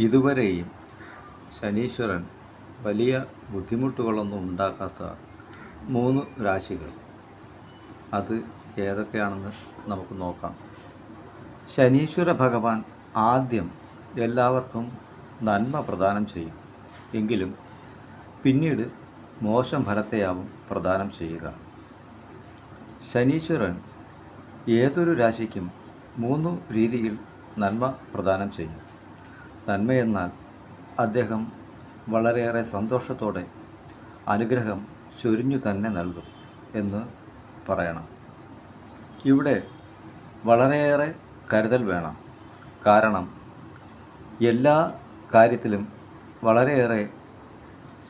ഇതുവരെയും ശനീശ്വരൻ വലിയ ബുദ്ധിമുട്ടുകളൊന്നും ഉണ്ടാക്കാത്ത മൂന്ന് രാശികൾ. അത് ഏതൊക്കെയാണെന്ന് നമുക്ക് നോക്കാം. ശനീശ്വര ഭഗവാൻ ആദ്യം എല്ലാവർക്കും നന്മ പ്രദാനം ചെയ്യും. എങ്കിലും പിന്നീട് മോശം ഫലത്തെയാവും പ്രദാനം ചെയ്യുക. ശനീശ്വരൻ ഏതൊരു രാശിക്കും മൂന്ന് രീതിയിൽ നന്മ പ്രദാനം ചെയ്യും. നന്മയെന്നാൽ അദ്ദേഹം വളരെയേറെ സന്തോഷത്തോടെ അനുഗ്രഹം ചൊരിഞ്ഞു തന്നെ നൽകും എന്ന് പറയണം. ഇവിടെ വളരെയേറെ കരുതൽ വേണം. കാരണം എല്ലാ കാര്യത്തിലും വളരെയേറെ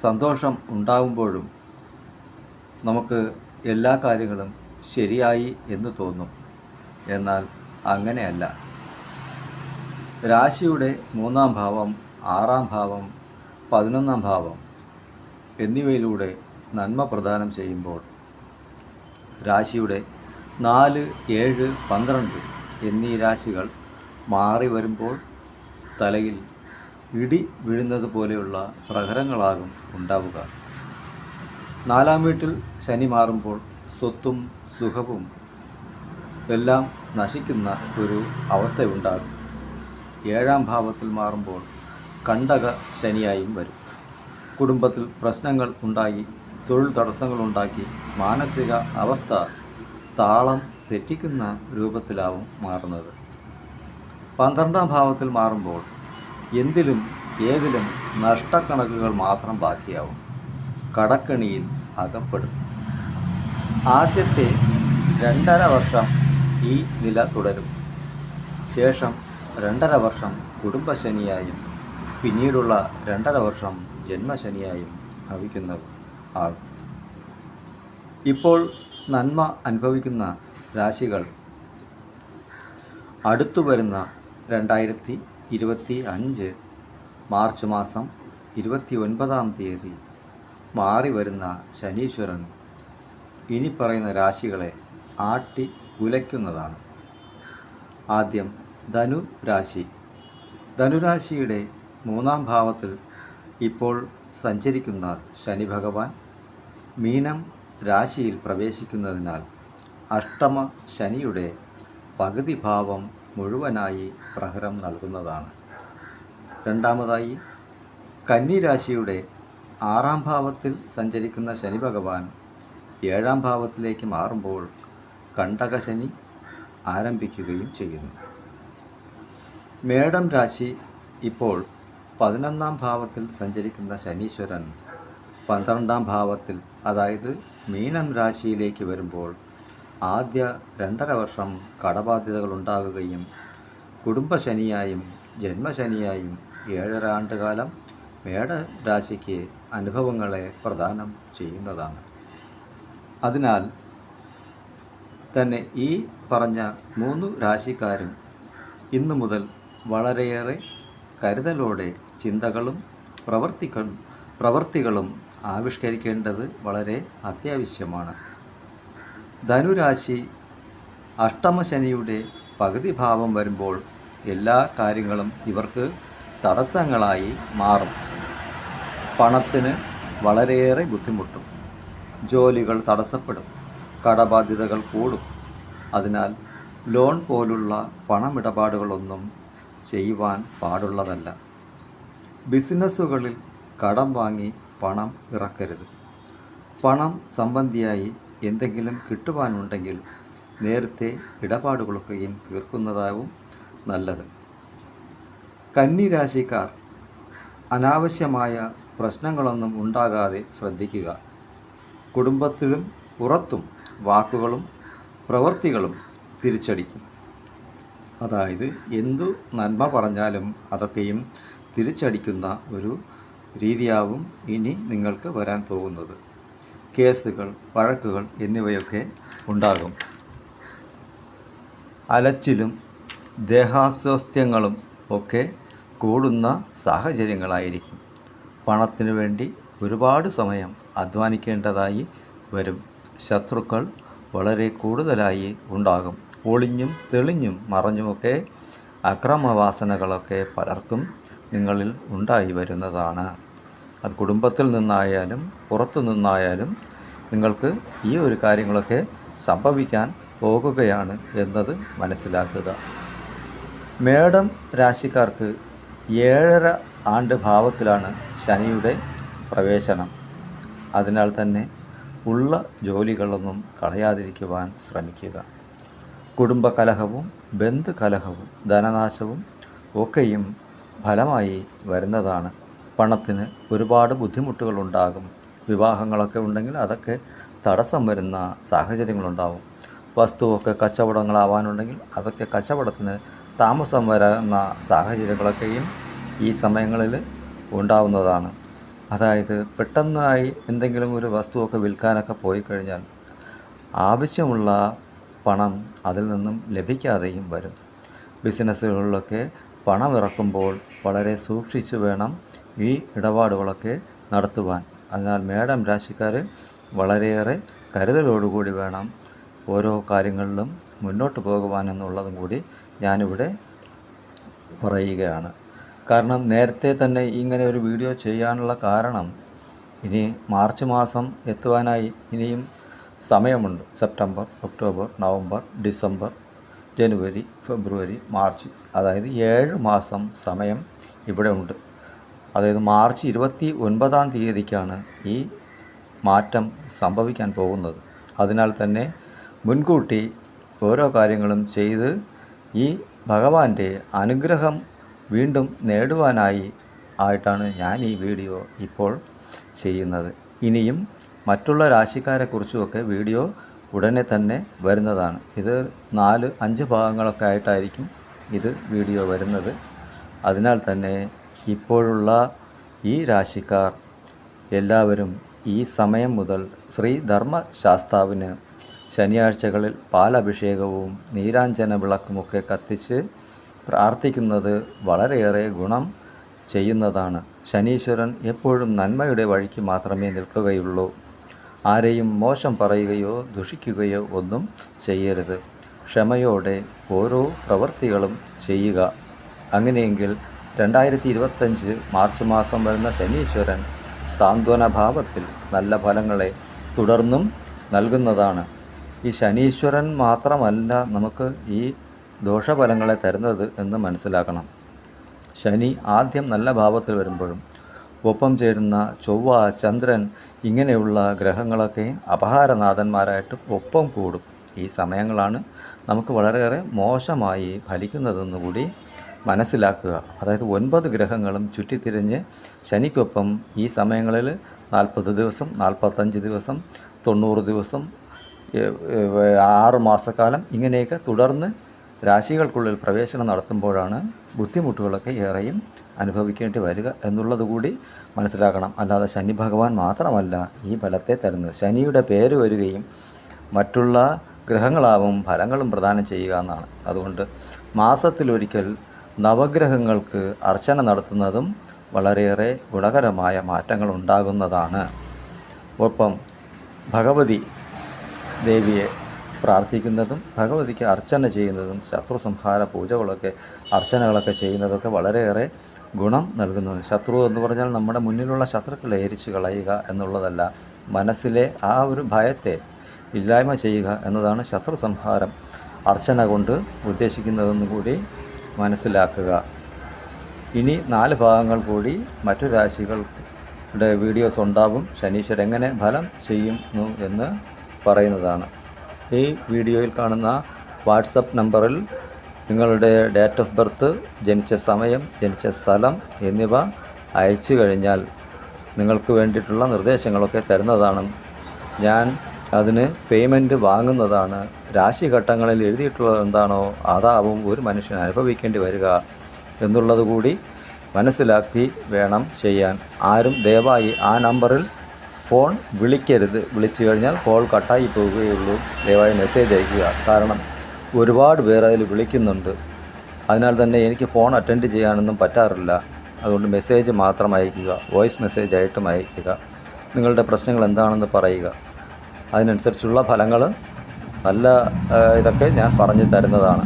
സന്തോഷം ഉണ്ടാകുമ്പോഴും നമുക്ക് എല്ലാ കാര്യങ്ങളും ശരിയായി എന്ന് തോന്നും. എന്നാൽ അങ്ങനെയല്ല. രാശിയുടെ മൂന്നാം ഭാവം ആറാം ഭാവം പതിനൊന്നാം ഭാവം എന്നിവയിലൂടെ നന്മ പ്രദാനം ചെയ്യുമ്പോൾ രാശിയുടെ നാല് ഏഴ് പന്ത്രണ്ട് എന്നീ രാശികൾ മാറി വരുമ്പോൾ തലയിൽ ഇടി വീഴുന്നത് പോലെയുള്ള പ്രഹരങ്ങളാകും ഉണ്ടാവുക. നാലാം വീട്ടിൽ ശനി മാറുമ്പോൾ സ്വത്തും സുഖവും എല്ലാം നശിക്കുന്ന ഒരു അവസ്ഥയുണ്ടാകും. ഏഴാം ഭാവത്തിൽ മാറുമ്പോൾ കണ്ടക ശനിയായും വരും. കുടുംബത്തിൽ പ്രശ്നങ്ങൾ ഉണ്ടായി തൊഴിൽ തടസ്സങ്ങളുണ്ടാക്കി മാനസിക അവസ്ഥ താളം തെറ്റിക്കുന്ന രൂപത്തിലാവും മാറുന്നത്. പന്ത്രണ്ടാം ഭാവത്തിൽ മാറുമ്പോൾ എന്തിലും ഏതിലും നഷ്ടക്കണക്കുകൾ മാത്രം ബാക്കിയാവും. കടക്കണിയിൽ അകപ്പെടും. ആദ്യത്തെ രണ്ടര വർഷം ഈ നില തുടരും. ശേഷം രണ്ടര വർഷം കുടുംബശനിയായും പിന്നീടുള്ള രണ്ടര വർഷം ജന്മശനിയായും ഭവിക്കുന്നത് ആൾ ഇപ്പോൾ നന്മ അനുഭവിക്കുന്ന രാശികൾ അടുത്തു വരുന്ന രണ്ടായിരത്തി ഇരുപത്തി അഞ്ച് മാർച്ച് മാസം ഇരുപത്തി ഒൻപതാം തീയതി മാറി വരുന്ന ശനീശ്വരൻ ഇനി പറയുന്ന രാശികളെ ആട്ടി ഉലയ്ക്കുന്നതാണ് ആദ്യം ധനു രാശി ധനുരാശിയുടെ മൂന്നാം ഭാവത്തിൽ ഇപ്പോൾ സഞ്ചരിക്കുന്ന ശനി ഭഗവാൻ മീനം രാശിയിൽ പ്രവേശിക്കുന്നതിനാൽ അഷ്ടമ ശനിയുടെ പകുതി ഭാവം മുഴുവനായി പ്രഹരം നൽകുന്നതാണ്. രണ്ടാമതായി കന്നിരാശിയുടെ ആറാം ഭാവത്തിൽ സഞ്ചരിക്കുന്ന ശനി ഭഗവാൻ ഏഴാം ഭാവത്തിലേക്ക് മാറുമ്പോൾ കണ്ടകശനി ആരംഭിക്കുകയും ചെയ്യുന്നു. മേടം രാശി ഇപ്പോൾ പതിനൊന്നാം ഭാവത്തിൽ സഞ്ചരിക്കുന്ന ശനീശ്വരൻ. പന്ത്രണ്ടാം ഭാവത്തിൽ അതായത് മീനം രാശിയിലേക്ക് വരുമ്പോൾ ആദ്യ രണ്ടര വർഷം കടബാധ്യതകൾ ഉണ്ടാകുകയും കുടുംബശനിയായും ജന്മശനിയായും ഏഴര ആണ്ടുകാലം മേട രാശിക്ക് അനുഭവങ്ങളെ പ്രദാനം ചെയ്യുന്നതാണ്. അതിനാൽ തന്നെ ഈ പറഞ്ഞ മൂന്ന് രാശിക്കാരും ഇന്നു മുതൽ വളരെയേറെ കരുതലോടെ ചിന്തകളും പ്രവർത്തികളും പ്രവർത്തികളും ആവിഷ്കരിക്കേണ്ടത് വളരെ അത്യാവശ്യമാണ്. ധനുരാശി അഷ്ടമശനിയുടെ പകുതി ഭാവം വരുമ്പോൾ എല്ലാ കാര്യങ്ങളും ഇവർക്ക് തടസ്സങ്ങളായി മാറും. പണത്തിന് വളരെയേറെ ബുദ്ധിമുട്ടും. ജോലികൾ തടസ്സപ്പെടും. കടബാധ്യതകൾ കൂടും. അതിനാൽ ലോൺ പോലുള്ള പണമിടപാടുകളൊന്നും ചെയ്യുവാൻ പാടുള്ളതല്ല. ബിസിനസ്സുകളിൽ കടം വാങ്ങി പണം ഇറക്കരുത്. പണം സംബന്ധിയായി എന്തെങ്കിലും കിട്ടുവാനുണ്ടെങ്കിൽ നേരത്തെ ഇടപാടുകളൊക്കെയും തീർക്കുന്നതാവും നല്ലത്. കന്നിരാശിക്കാർ അനാവശ്യമായ പ്രശ്നങ്ങളൊന്നും ഉണ്ടാകാതെ ശ്രദ്ധിക്കുക. കുടുംബത്തിലും പുറത്തും വാക്കുകളും പ്രവൃത്തികളും തിരിച്ചടിക്കും. അതായത് എന്തു നന്മ പറഞ്ഞാലും അതൊക്കെയും തിരിച്ചടിക്കുന്ന ഒരു രീതിയാവും ഇനി നിങ്ങൾക്ക് വരാൻ പോകുന്നത്. കേസുകൾ വഴക്കുകൾ എന്നിവയൊക്കെ ഉണ്ടാകും. അലച്ചിലും ദേഹാസ്വാസ്ഥ്യങ്ങളും ഒക്കെ കൂടുന്ന സാഹചര്യങ്ങളായിരിക്കും. പണത്തിനു വേണ്ടി ഒരുപാട് സമയം അധ്വാനിക്കേണ്ടതായി വരും. ശത്രുക്കൾ വളരെ കൂടുതലായി ഉണ്ടാകും. ഒളിഞ്ഞും തെളിഞ്ഞും മറഞ്ഞുമൊക്കെ അക്രമവാസനകളൊക്കെ പലർക്കും നിങ്ങളിൽ ഉണ്ടായി വരുന്നതാണ്. അത് കുടുംബത്തിൽ നിന്നായാലും പുറത്തു നിന്നായാലും നിങ്ങൾക്ക് ഈ ഒരു കാര്യങ്ങളൊക്കെ സംഭവിക്കാൻ പോകുകയാണ് എന്നത് മനസ്സിലാക്കുക. മേടം രാശിക്കാർക്ക് ഏഴര ആണ്ട് ഭാവത്തിലാണ് ശനിയുടെ പ്രവേശനം. അതിനാൽ തന്നെ ഉള്ള ജോലികളൊന്നും കളയാതിരിക്കുവാൻ ശ്രമിക്കുക. കുടുംബകലഹവും ബന്ധുകലഹവും ധനനാശവും ഒക്കെയും ഫലമായി വരുന്നതാണ്. പണത്തിന് ഒരുപാട് ബുദ്ധിമുട്ടുകളുണ്ടാകും. വിവാഹങ്ങളൊക്കെ ഉണ്ടെങ്കിൽ അതൊക്കെ തടസ്സം വരുന്ന സാഹചര്യങ്ങളുണ്ടാവും. വസ്തുവൊക്കെ കച്ചവടങ്ങളാവാനുണ്ടെങ്കിൽ അതൊക്കെ കച്ചവടത്തിന് താമസം വരുന്ന സാഹചര്യങ്ങളൊക്കെയും ഈ സമയങ്ങളിൽ ഉണ്ടാവുന്നതാണ്. അതായത് പെട്ടെന്നായി എന്തെങ്കിലും ഒരു വസ്തുവൊക്കെ വിൽക്കാനൊക്കെ പോയി കഴിഞ്ഞാൽ ആവശ്യമുള്ള പണം അതിൽ നിന്നും ലഭിക്കാതെയും വരും. ബിസിനസ്സുകളിലൊക്കെ പണം ഇറക്കുമ്പോൾ വളരെ സൂക്ഷിച്ചു വേണം ഈ ഇടപാടുകളൊക്കെ നടത്തുവാൻ. അതിനാൽ മേഡം രാശിക്കാർ വളരെയേറെ കരുതലോടുകൂടി വേണം ഓരോ കാര്യങ്ങളിലും മുന്നോട്ട് പോകുവാൻ എന്നുള്ളതും കൂടി ഞാനിവിടെ പറയുകയാണ്. കാരണം നേരത്തെ തന്നെ ഇങ്ങനെ ഒരു വീഡിയോ ചെയ്യാനുള്ള കാരണം ഇനി മാർച്ച് മാസം എത്തുവാനായി ഇനിയും സമയമുണ്ട്. സെപ്റ്റംബർ ഒക്ടോബർ നവംബർ ഡിസംബർ ജനുവരി ഫെബ്രുവരി മാർച്ച്. അതായത് ഏഴ് മാസം സമയം ഇവിടെ ഉണ്ട്. അതായത് മാർച്ച് ഇരുപത്തി ഒൻപതാം തീയതിക്കാണ് ഈ മാറ്റം സംഭവിക്കാൻ പോകുന്നത്. അതിനാൽ തന്നെ മുൻകൂട്ടി ഓരോ കാര്യങ്ങളും ചെയ്ത് ഈ ഭഗവാന്റെ അനുഗ്രഹം വീണ്ടും നേടുവാനായി ആയിട്ടാണ് ഞാൻ ഈ വീഡിയോ ഇപ്പോൾ ചെയ്യുന്നത്. ഇനിയും മറ്റുള്ള രാശിക്കാരെക്കുറിച്ചുമൊക്കെ വീഡിയോ ഉടനെ തന്നെ വരുന്നതാണ്. ഇത് നാല് അഞ്ച് ഭാഗങ്ങളൊക്കെ ആയിട്ടായിരിക്കും ഇത് വീഡിയോ വരുന്നത്. അതിനാൽ തന്നെ ഇപ്പോഴുള്ള ഈ രാശിക്കാർ എല്ലാവരും ഈ സമയം മുതൽ ശ്രീ ധർമ്മശാസ്താവിന് ശനിയാഴ്ചകളിൽ പാലഭിഷേകവും നീരാഞ്ജന വിളക്കുമൊക്കെ കത്തിച്ച് പ്രാർത്ഥിക്കുന്നത് വളരെയേറെ ഗുണം ചെയ്യുന്നതാണ്. ശനീശ്വരൻ എപ്പോഴും നന്മയുടെ വഴിക്ക് മാത്രമേ നിൽക്കുകയുള്ളൂ. ആരെയും മോശം പറയുകയോ ദുഷിക്കുകയോ ഒന്നും ചെയ്യരുത്. ക്ഷമയോടെ ഓരോ പ്രവൃത്തികളും ചെയ്യുക. അങ്ങനെയെങ്കിൽ രണ്ടായിരത്തി ഇരുപത്തഞ്ച് മാർച്ച് മാസം വരുന്ന ശനീശ്വരൻ സാന്ത്വനഭാവത്തിൽ നല്ല ഫലങ്ങളെ തുടർന്നും നൽകുന്നതാണ്. ഈ ശനീശ്വരൻ മാത്രമല്ല നമുക്ക് ഈ ദോഷഫലങ്ങളെ തരുന്നത് എന്ന് മനസ്സിലാക്കണം. ശനി ആദ്യം നല്ല ഭാവത്തിൽ വരുമ്പോഴും ഒപ്പം ചേരുന്ന ചൊവ്വ ചന്ദ്രൻ ഇങ്ങനെയുള്ള ഗ്രഹങ്ങളൊക്കെ അപഹാരനാഥന്മാരായിട്ട് ഒപ്പം കൂടും. ഈ സമയങ്ങളാണ് നമുക്ക് വളരെയേറെ മോശമായി ഫലിക്കുന്നതെന്ന് കൂടി മനസ്സിലാക്കുക. അതായത് ഒൻപത് ഗ്രഹങ്ങളും ചുറ്റിത്തിരിഞ്ഞ് ശനിക്കൊപ്പം ഈ സമയങ്ങളിൽ നാൽപ്പത് ദിവസം നാൽപ്പത്തഞ്ച് ദിവസം തൊണ്ണൂറ് ദിവസം ആറ് മാസക്കാലം ഇങ്ങനെയൊക്കെ തുടർന്ന് രാശികൾക്കുള്ളിൽ പ്രവേശനം നടത്തുമ്പോഴാണ് ബുദ്ധിമുട്ടുകളൊക്കെ ഏറെയും അനുഭവിക്കേണ്ടി വരിക എന്നുള്ളത് കൂടി മനസ്സിലാക്കണം. അല്ലാതെ ശനി ഭഗവാൻ മാത്രമല്ല ഈ ഫലത്തെ തരുന്നത്. ശനിയുടെ പേര് വരികയും മറ്റുള്ള ഗ്രഹങ്ങളാവും ഫലങ്ങളും പ്രദാനം ചെയ്യുക എന്നാണ്. അതുകൊണ്ട് മാസത്തിലൊരിക്കൽ നവഗ്രഹങ്ങൾക്ക് അർച്ചന നടത്തുന്നതും വളരെയേറെ ഗുണകരമായ മാറ്റങ്ങൾ ഉണ്ടാകുന്നതാണ്. ഒപ്പം ഭഗവതി ദേവിയെ പ്രാർത്ഥിക്കുന്നതും ഭഗവതിക്ക് അർച്ചന ചെയ്യുന്നതും ശത്രു സംഹാര പൂജകളൊക്കെ അർച്ചനകളൊക്കെ ചെയ്യുന്നതൊക്കെ വളരെയേറെ ഗുണം നൽകുന്നത് ശത്രു എന്ന് പറഞ്ഞാൽ നമ്മുടെ മുന്നിലുള്ള ശത്രുക്കളെ എരിച്ചു കളയുക എന്നുള്ളതല്ല. മനസ്സിലെ ആ ഒരു ഭയത്തെ ഇല്ലായ്മ ചെയ്യുക എന്നതാണ് ശത്രു സംഹാരം. അർച്ചന കൊണ്ട് ഉദ്ദേശിക്കുന്നതെന്ന് കൂടി മനസ്സിലാക്കുക. ഇനി നാല് ഭാഗങ്ങൾ കൂടി മറ്റു രാശികളുടെ വീഡിയോസ് ഉണ്ടാവും. ശനീശ്വരൻ എങ്ങനെ ഫലം ചെയ്യുന്നു എന്ന് പറയുന്നതാണ്. ഈ വീഡിയോയിൽ കാണുന്ന വാട്സപ്പ് നമ്പറിൽ നിങ്ങളുടെ ഡേറ്റ് ഓഫ് ബർത്ത് ജനിച്ച സമയം ജനിച്ച സ്ഥലം എന്നിവ അയച്ചു കഴിഞ്ഞാൽ നിങ്ങൾക്ക് വേണ്ടിയിട്ടുള്ള നിർദ്ദേശങ്ങളൊക്കെ തരുന്നതാണ്. ഞാൻ അതിന് പേയ്മെന്റ് വാങ്ങുന്നതാണ്. രാശിഘട്ടങ്ങളിൽ എഴുതിയിട്ടുള്ളത് എന്താണോ അതാവും ഒരു മനുഷ്യൻ അനുഭവിക്കേണ്ടി വരിക എന്നുള്ളത് കൂടി മനസ്സിലാക്കി വേണം ചെയ്യാൻ. ആരും ദയവായി ആ നമ്പറിൽ ഫോൺ വിളിക്കരുത്. വിളിച്ചു കഴിഞ്ഞാൽ കോൾ കട്ടായി പോവുകയുള്ളൂ ദയവായി മെസ്സേജ് അയക്കുക. കാരണം ഒരുപാട് പേർ അതിൽ വിളിക്കുന്നുണ്ട്. അതിനാൽ തന്നെ എനിക്ക് ഫോൺ അറ്റൻഡ് ചെയ്യാനൊന്നും പറ്റാറില്ല. അതുകൊണ്ട് മെസ്സേജ് മാത്രം അയക്കുക വോയിസ് മെസ്സേജ് ആയിട്ടും അയക്കുക നിങ്ങളുടെ പ്രശ്നങ്ങൾ എന്താണെന്ന് പറയുക. അതിനനുസരിച്ചുള്ള ഫലങ്ങൾ നല്ല ഇതൊക്കെ ഞാൻ പറഞ്ഞു തരുന്നതാണ്.